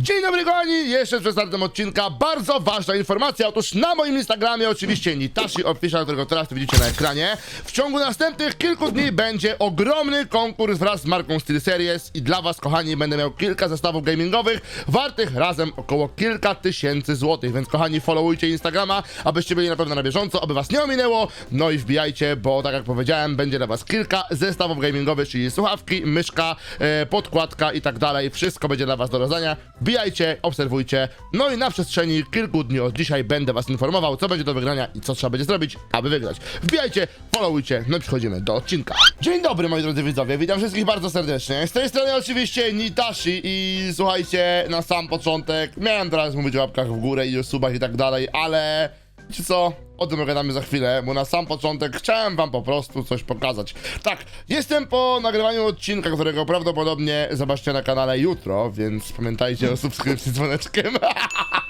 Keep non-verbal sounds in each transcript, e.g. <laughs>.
Dzień dobry kochani, jeszcze przed startem odcinka bardzo ważna informacja, otóż na moim Instagramie oczywiście Nitashi Official, którego teraz widzicie na ekranie, w ciągu następnych kilku dni będzie ogromny konkurs wraz z marką SteelSeries i dla was kochani będę miał kilka zestawów gamingowych wartych razem około kilka tysięcy złotych, więc kochani followujcie Instagrama, abyście byli na pewno na bieżąco, aby was nie ominęło, no i wbijajcie, bo tak jak powiedziałem, będzie dla was kilka zestawów gamingowych, czyli słuchawki, myszka, e, podkładka i tak dalej, wszystko będzie dla was do rozdania. Wbijajcie, obserwujcie, no i na przestrzeni kilku dni od dzisiaj będę was informował, co będzie do wygrania i co trzeba będzie zrobić, aby wygrać. Wbijajcie, followujcie, no i przechodzimy do odcinka. Dzień dobry moi drodzy widzowie, witam wszystkich bardzo serdecznie. Z tej strony oczywiście Nitashi i słuchajcie, na sam początek, miałem teraz mówić o łapkach w górę i o subach i tak dalej, ale... Wiecie co? O tym gadamy za chwilę, bo na sam początek chciałem wam po prostu coś pokazać. Tak, jestem po nagrywaniu odcinka, którego prawdopodobnie zobaczcie na kanale jutro, więc pamiętajcie o subskrypcji z dzwoneczkiem.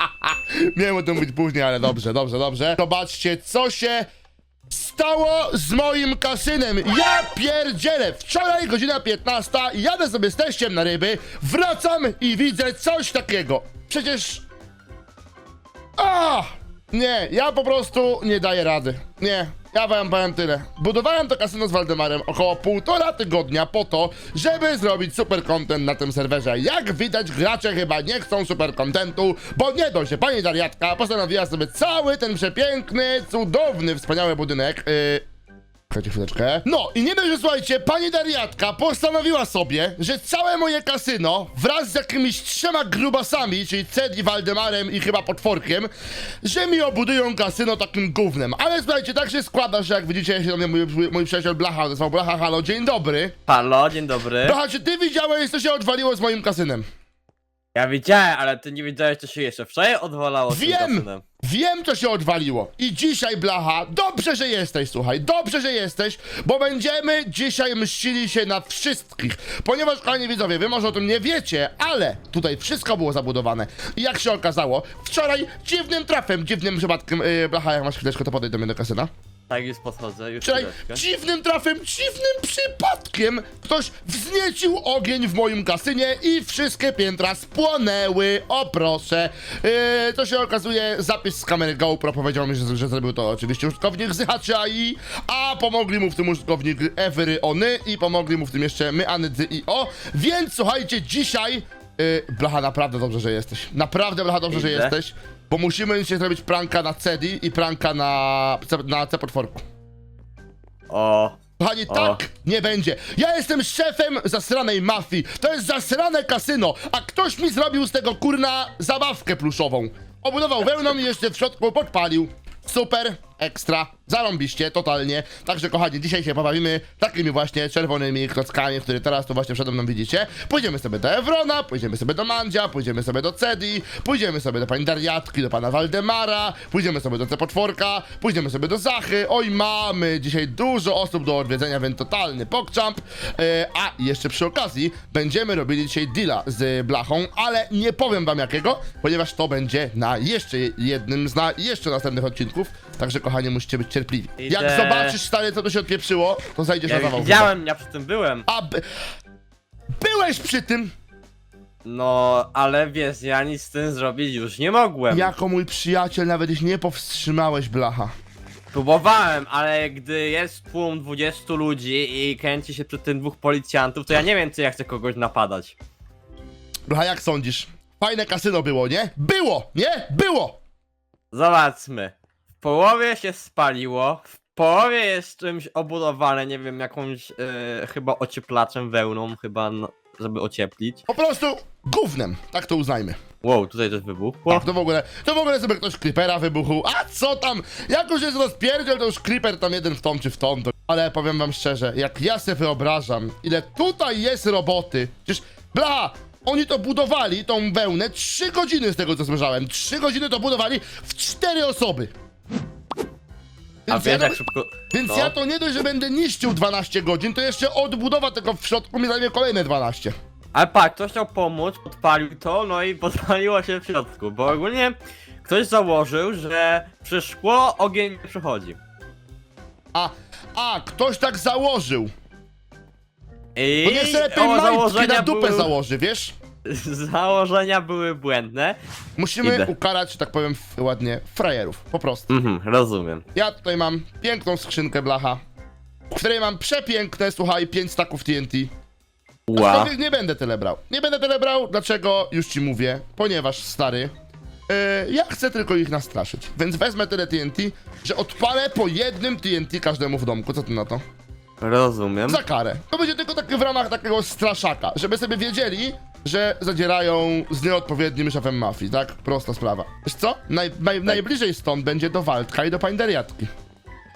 <laughs> Miałem o tym być później, ale dobrze, dobrze, dobrze. Zobaczcie, co się stało z moim kasynem. Ja pierdzielę. Wczoraj godzina 15, jadę sobie z teściem na ryby, wracam i widzę coś takiego. Przecież... A! Nie, ja po prostu nie daję rady. Nie, ja wam powiem tyle. Budowałem to kasyno z Waldemarem około półtora tygodnia po to, żeby zrobić super content na tym serwerze. Jak widać, gracze chyba nie chcą super contentu, bo nie dość, pani Dariatka postanowiła sobie cały ten przepiękny, cudowny, wspaniały budynek. Yy, Czekajcie chwileczkę. No i nie dość, że słuchajcie, pani Dariatka postanowiła sobie, że całe moje kasyno wraz z jakimiś trzema grubasami, czyli Ced i Waldemarem i chyba potworkiem, że mi obudują kasyno takim gównem. Ale słuchajcie, tak się składa, że jak widzicie, się do mnie mój, mój przyjaciel Blacha odezwał. Blacha, halo, dzień dobry. Halo, dzień dobry. Blacha, czy ty widziałeś, co się odwaliło z moim kasynem? Ja widziałem, ale ty nie wiedziałeś, co się jeszcze wczoraj odwalało z tym Wiem! kasynem. Wiem, co się odwaliło. I dzisiaj, Blacha, dobrze, że jesteś, słuchaj, dobrze, że jesteś, bo będziemy dzisiaj mścili się na wszystkich. Ponieważ, kochani widzowie, wy może o tym nie wiecie, ale tutaj wszystko było zabudowane. I jak się okazało, wczoraj dziwnym trafem, dziwnym przypadkiem, yy, Blacha, jak masz chwileczkę, to podejdź do mnie do kasyna. Tak, już podchodzę, już Wczoraj chwileczkę. dziwnym trafem, dziwnym przypadkiem ktoś wzniecił ogień w moim kasynie i wszystkie piętra spłonęły. O proszę. Yy, to się okazuje, zapis z kamery GoPro powiedział mi, że, że zrobił to oczywiście użytkownik z HCI, a pomogli mu w tym użytkownik Every Ony i pomogli mu w tym jeszcze my Anydzy i o. Więc słuchajcie, dzisiaj Yy, Blacha, naprawdę dobrze, że jesteś. Naprawdę, Blacha, dobrze, że Idę. jesteś. Bo musimy dzisiaj zrobić pranka na Cedi i pranka na, na C-potworku. O, Kochani, tak nie będzie. Ja jestem szefem zasranej mafii. To jest zasrane kasyno, a ktoś mi zrobił z tego kurna zabawkę pluszową. Obudował wełną i jeszcze w środku podpalił. Super, ekstra, zarąbiście, totalnie. Także kochani, dzisiaj się pobawimy takimi właśnie czerwonymi klockami, które teraz tu właśnie przede mną widzicie. Pójdziemy sobie do Evrona, pójdziemy sobie do Mandzia, pójdziemy sobie do Cedi, pójdziemy sobie do pani Dariatki, do pana Waldemara, pójdziemy sobie do C-potworka, pójdziemy sobie do Zachy. Oj, mamy dzisiaj dużo osób do odwiedzenia, więc totalny pokczamp. E, a jeszcze przy okazji będziemy robili dzisiaj deala z Blachą, ale nie powiem wam jakiego, ponieważ to będzie na jeszcze jednym z na jeszcze następnych odcinków. Także kochani, musicie być cierpliwi. Jak Idę. zobaczysz stary, co tu się odpieprzyło, to zajdziesz na ja zawał. widziałem, ja przy tym byłem. A by... Byłeś przy tym, No, ale wiesz, ja nic z tym zrobić już nie mogłem. jako mój przyjaciel, nawet jeśli nie powstrzymałeś Blacha. Próbowałem, ale gdy jest tłum 20 ludzi i kręci się przy tym dwóch policjantów, to ja nie wiem, czy ja chcę kogoś napadać. Blacha, jak sądzisz? Fajne kasyno było, nie? Było, nie? Było! Zobaczmy. Połowie się spaliło, w połowie jest czymś obudowane, nie wiem, jakąś e, chyba ocieplaczem wełną, chyba, no, żeby ocieplić. Po prostu gównem, tak to uznajmy. Wow, tutaj też wybuchło. Tak, to w ogóle, to w ogóle sobie ktoś creepera wybuchł. A co tam? Jak już jest rozpierdziel, to już creeper tam jeden w tą czy w tą. To... Ale powiem wam szczerze, jak ja sobie wyobrażam, ile tutaj jest roboty. Przecież, bla, oni to budowali, tą wełnę, 3 godziny z tego co słyszałem. 3 godziny to budowali w 4 osoby. A Więc, ja, wiesz jak szybko... więc no. ja to nie dość, że będę niszczył 12 godzin, to jeszcze odbudowa tego w środku mi zajmie kolejne 12. Ale pak, ktoś chciał pomóc, podpalił to, no i podpaliło się w środku, bo ogólnie ktoś założył, że przez szkło ogień nie przechodzi. A, a, ktoś tak założył. I To niech sobie majtki założenia na dupę założy, wiesz? Założenia były błędne. Musimy Idę. ukarać, że tak powiem f- ładnie, frajerów. Po prostu. Mhm, rozumiem. Ja tutaj mam piękną skrzynkę blacha, w której mam przepiękne, słuchaj, 5 staków TNT. Wow. Aczkolwiek nie będę tyle brał. Nie będę tyle brał, dlaczego? Już ci mówię. Ponieważ, stary, yy, ja chcę tylko ich nastraszyć. Więc wezmę tyle TNT, że odpalę po jednym TNT każdemu w domku. Co ty na to? Rozumiem. Za karę. To będzie tylko takie w ramach takiego straszaka, żeby sobie wiedzieli, że zadzierają z nieodpowiednim szefem mafii, tak? Prosta sprawa. Wiesz co? Naj, naj, Najbliżej stąd będzie do Waldka i do Panderiatki.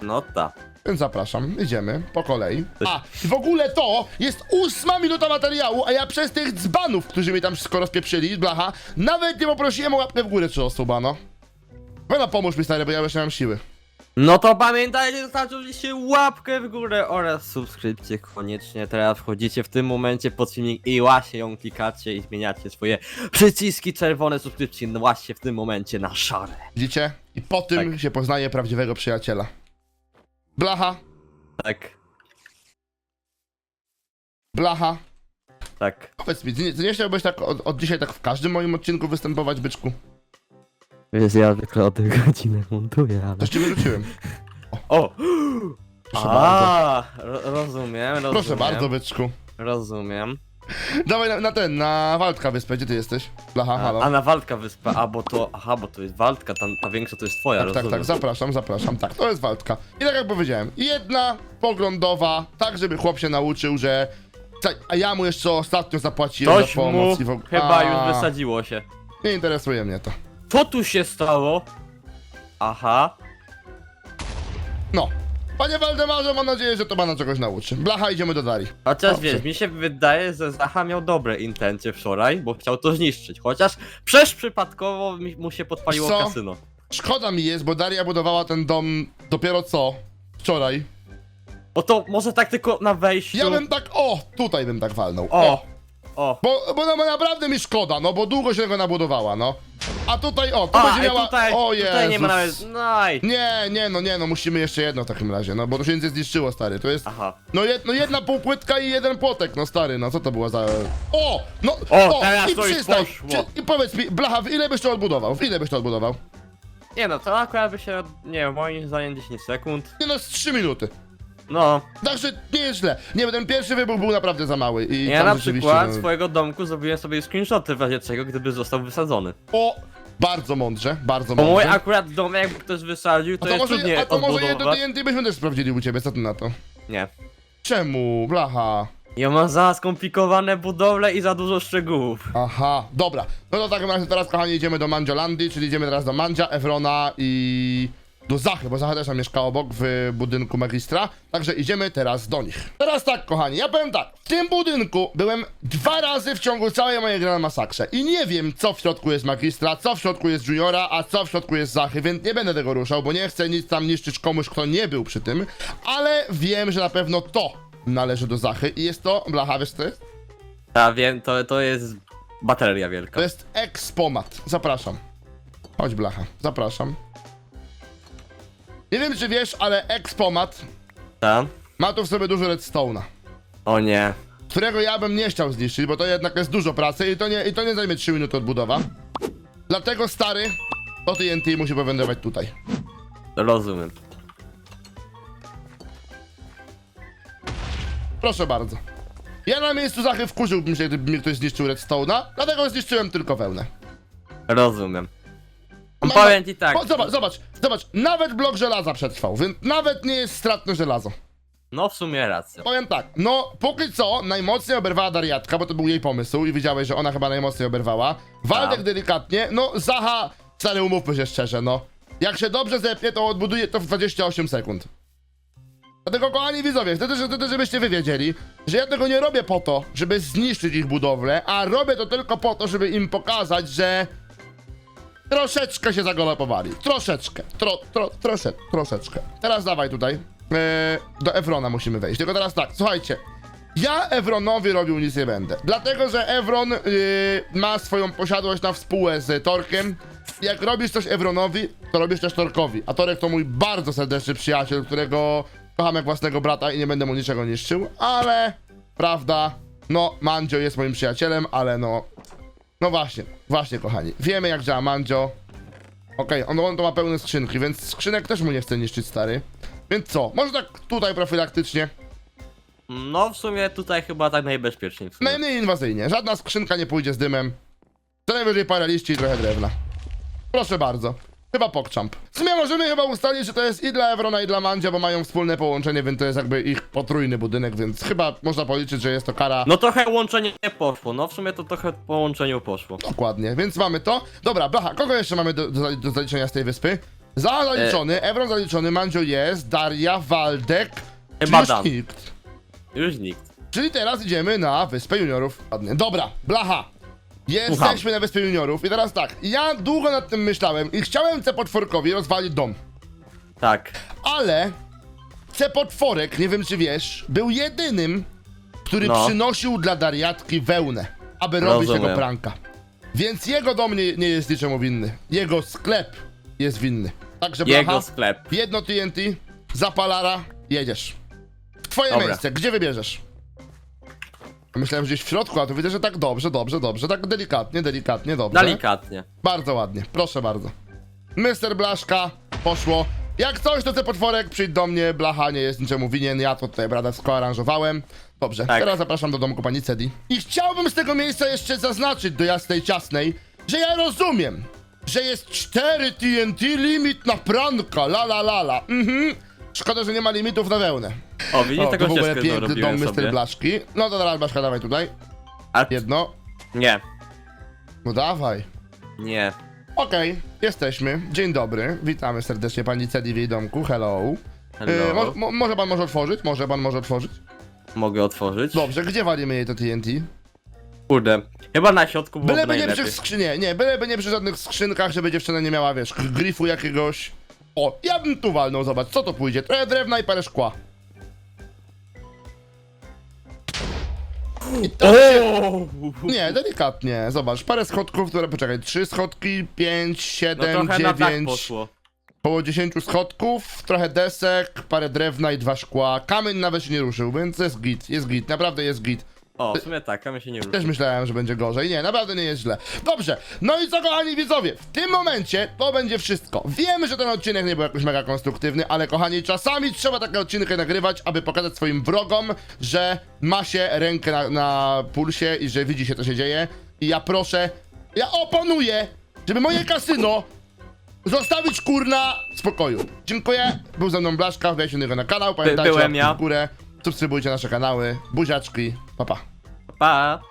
No ta. Więc zapraszam, idziemy po kolei. A, i w ogóle to jest ósma minuta materiału, a ja przez tych dzbanów, którzy mi tam wszystko rozpieprzyli, blacha, nawet nie poprosiłem o łapkę w górę czy osuba, no. Weź pomóż mi stary, bo ja już nie mam siły. No to pamiętajcie, zostawcie oczywiście łapkę w górę oraz subskrypcję koniecznie. Teraz wchodzicie w tym momencie pod filmik i właśnie ją klikacie i zmieniacie swoje przyciski czerwone subskrypcji no właśnie w tym momencie na szare. Widzicie? I po tym Tak. się poznaje prawdziwego przyjaciela. Blacha, Tak, blacha. tak. Powiedz mi, ty nie, ty nie chciałbyś tak od, od dzisiaj tak w każdym moim odcinku występować, byczku? Więc ja zwykle o tych godzinach montuję, ale... Coś ci wyrzuciłem. O! Proszę bardzo. A, ro rozumiem, rozumiem. Proszę bardzo, byczku. Rozumiem. Dawaj na, na ten, na Waldka wyspę, gdzie ty jesteś? Blacha, A, halo. a na Waldka wyspa, a bo to, aha, bo to jest Waldka, ta, ta większa to jest twoja, Tak, tak, rozumiem. tak, zapraszam, zapraszam, tak, to jest walka. I tak jak powiedziałem, jedna poglądowa, tak żeby chłop się nauczył, że... Ta- A ja mu jeszcze ostatnio zapłaciłem Coś za mu pomoc i w ogóle... chyba już wysadziło się. Nie interesuje mnie to. Co tu się stało? Aha. No. Panie Waldemarze, mam nadzieję, że to pana czegoś nauczy. Blacha, idziemy do Dari. Chociaż Dobrze. wiesz, mi się wydaje, że Zacha miał dobre intencje wczoraj, bo chciał to zniszczyć. Chociaż przecież przypadkowo mi- mu się podpaliło Co? kasyno. Szkoda mi jest, bo Daria budowała ten dom dopiero co? Wczoraj. Bo to może tak tylko na wejściu. Ja bym tak, o, tutaj bym tak walnął. O! O! Bo, bo no, naprawdę mi szkoda, no bo długo się tego nabudowała, no. A tutaj, o, tu A, będzie i miała... tutaj, o tutaj nie ma nawet... Jezus. Naj! Nie, nie, no nie, no musimy jeszcze jedno w takim razie, no bo to się nic nie zniszczyło, stary, to jest... Aha. No, jed, no jedna półpłytka i jeden płotek, no stary, no co to było za... O! No, O, teraz i to już poszło. czy, I powiedz mi, blacha, w ile byś to odbudował? W ile byś to odbudował? Nie no, to akurat by się, nie wiem, moim zdaniem 10 sekund. Nie no, z 3 minuty. No, Także nie jest źle. Nie, ten pierwszy wybuch był naprawdę za mały i ja tam na rzeczywiście, przykład no... swojego domku zrobiłem sobie screenshoty w razie czego, gdyby został wysadzony. O! Bardzo mądrze, bardzo Bo mój mądrze. akurat dom jakby ktoś wysadził, to, A to jest może, trudniej a to może jedno odbudować. TNT byśmy też sprawdzili u ciebie, co ty na to? Nie. Czemu, blacha? Ja mam za skomplikowane budowle i za dużo szczegółów. Aha, dobra. No to w takim razie teraz, kochani, idziemy do Mandziolandii, czyli idziemy teraz do Mandzia, Evrona i do Zachy, bo Zacha też tam mieszka obok w budynku Magistra. Także idziemy teraz do nich. Teraz tak, kochani, ja powiem tak. W tym budynku byłem dwa razy w ciągu całej mojej gry na masakrze. I nie wiem, co w środku jest Magistra, co w środku jest Juniora, a co w środku jest Zachy, więc nie będę tego ruszał, bo nie chcę nic tam niszczyć komuś, kto nie był przy tym. Ale wiem, że na pewno to należy do Zachy i jest to, blacha, wiesz jest? Ja wiem, to, to jest bateria wielka. To jest ekspomat. Zapraszam. Chodź, blacha. Zapraszam. Nie wiem, czy wiesz, ale ekspomat Ta? ma tu w sobie dużo redstone'a, O nie. którego ja bym nie chciał zniszczyć, bo to jednak jest dużo pracy i to nie, i to nie zajmie 3 minuty odbudowa. Dlatego, stary, to TNT musi powędrować tutaj. Rozumiem. Proszę bardzo. Ja na miejscu Zachy wkurzyłbym się, gdyby mi ktoś zniszczył redstone'a, dlatego zniszczyłem tylko wełnę. Rozumiem. Ma- Powiem ci tak. O, zobacz, zobacz, zobacz, nawet blok żelaza przetrwał, więc nawet nie jest stratne żelazo. No w sumie racja. Powiem tak, no póki co najmocniej oberwała Dariatka, bo to był jej pomysł i widziałeś, że ona chyba najmocniej oberwała. Waldek Tak. delikatnie, no Zaha, stary umówmy się szczerze, no. Jak się dobrze zepnie, to odbuduje to w 28 sekund. Dlatego kochani widzowie, wtedy, wtedy żebyście wy wiedzieli, że ja tego nie robię po to, żeby zniszczyć ich budowlę, a robię to tylko po to, żeby im pokazać, że troszeczkę się zagalopowali. Troszeczkę. Tro, tro, trosze, troszeczkę. Teraz dawaj tutaj. Eee, do Evrona musimy wejść. Tylko teraz tak, słuchajcie. Ja Evronowi robił nic nie będę. Dlatego, że Evron yy, ma swoją posiadłość na współę z Torkiem. Jak robisz coś Evronowi, to robisz też Torkowi. A Torek to mój bardzo serdeczny przyjaciel, którego kocham jak własnego brata i nie będę mu niczego niszczył. Ale, prawda, no, Mandzio jest moim przyjacielem, ale no, No właśnie, właśnie kochani. Wiemy jak działa Mandzio. Okej, on, on to ma pełne skrzynki, więc skrzynek też mu nie chce niszczyć, stary. Więc co? Może tak tutaj profilaktycznie. No w sumie tutaj chyba tak najbezpieczniej. W sumie. Najmniej inwazyjnie. Żadna skrzynka nie pójdzie z dymem. Co najwyżej parę liści i trochę drewna. Proszę bardzo. Chyba pokczamp. W sumie możemy chyba ustalić, że to jest i dla Evrona i dla Mandzia, bo mają wspólne połączenie, więc to jest jakby ich potrójny budynek, więc chyba można policzyć, że jest to kara No trochę łączenie nie poszło, no w sumie to trochę po łączeniu poszło. Dokładnie, więc mamy to. Dobra, Blacha, kogo jeszcze mamy do, do, do zaliczenia z tej wyspy? Za zaliczony, Evron zaliczony, Mandzio jest, Daria, Waldek, Chyba już nikt. Już nikt. Czyli teraz idziemy na Wyspę Juniorów. Ładnie. Dobra, Blacha. Jesteśmy Słucham. na Wyspie Juniorów i teraz tak, ja długo nad tym myślałem i chciałem C-potworkowi rozwalić dom, Tak. ale C-potworek, nie wiem czy wiesz, był jedynym, który No. przynosił dla Dariatki wełnę, aby robić Rozumiem. tego pranka. Więc jego dom nie, nie jest niczemu winny. Jego sklep jest winny. Także Jego sklep. jedno TNT, zapalara, jedziesz. W twoje Dobra. miejsce, gdzie wybierzesz? Myślałem, że gdzieś w środku, a tu widzę, że tak dobrze, dobrze, dobrze, tak delikatnie, delikatnie, dobrze. Delikatnie. Bardzo ładnie, proszę bardzo. Mister Blaszka, poszło. Jak coś, to ten potworek, przyjdź do mnie, blacha nie jest niczemu winien, ja to tutaj bradacko aranżowałem. Dobrze, Tak. teraz zapraszam do domku pani Cedi. I chciałbym z tego miejsca jeszcze zaznaczyć do jasnej ciasnej, że ja rozumiem, że jest 4 TNT limit na pranka, la la la la. Mhm. Szkoda, że nie ma limitów na wełnę. O, widzisz, O, tego to w ogóle ścieżkę piękny dom dorobiłem Mr. sobie. Blaszki. No to teraz Blaszka, dawaj tutaj. A Jedno. nie, No dawaj. nie. Okej, jesteśmy. Dzień dobry. Witamy serdecznie pani Cedi w jej domku. Hello. Hello. E, mo, mo, może pan może otworzyć? Może pan może otworzyć? Mogę otworzyć? Dobrze, gdzie walimy jej to TNT? Kurde. Chyba na środku byłoby Byleby nie najlepiej. przy skrzynie, nie, byleby nie przy żadnych skrzynkach, żeby dziewczyna nie miała, wiesz, grifu jakiegoś. O, ja bym tu walnął, zobacz, co to pójdzie? Trochę drewna i parę szkła. I to się... O! Nie, delikatnie, zobacz, parę schodków, które, poczekaj, trzy schodki, pięć, No siedem, trochę na tak dziewięć, poszło. Około 10 schodków, trochę desek, parę drewna i dwa szkła. Kamień nawet się nie ruszył, więc jest git, jest git, naprawdę jest git. O, w sumie tak, a my się nie Też myślałem, że będzie gorzej. Nie, naprawdę nie jest źle. Dobrze, no i co kochani widzowie, w tym momencie to będzie wszystko. Wiemy, że ten odcinek nie był jakoś mega konstruktywny, ale kochani, czasami trzeba takie odcinki nagrywać, aby pokazać swoim wrogom, że ma się rękę na, na pulsie i że widzi się, co się dzieje. I ja proszę, ja oponuję, żeby moje kasyno zostawić kurna w spokoju. Dziękuję, był ze mną Blaszka, wbijajcie do niego na kanał, pamiętajcie, byłem ja. w górę, subskrybujcie nasze kanały, buziaczki, pa pa. Pa!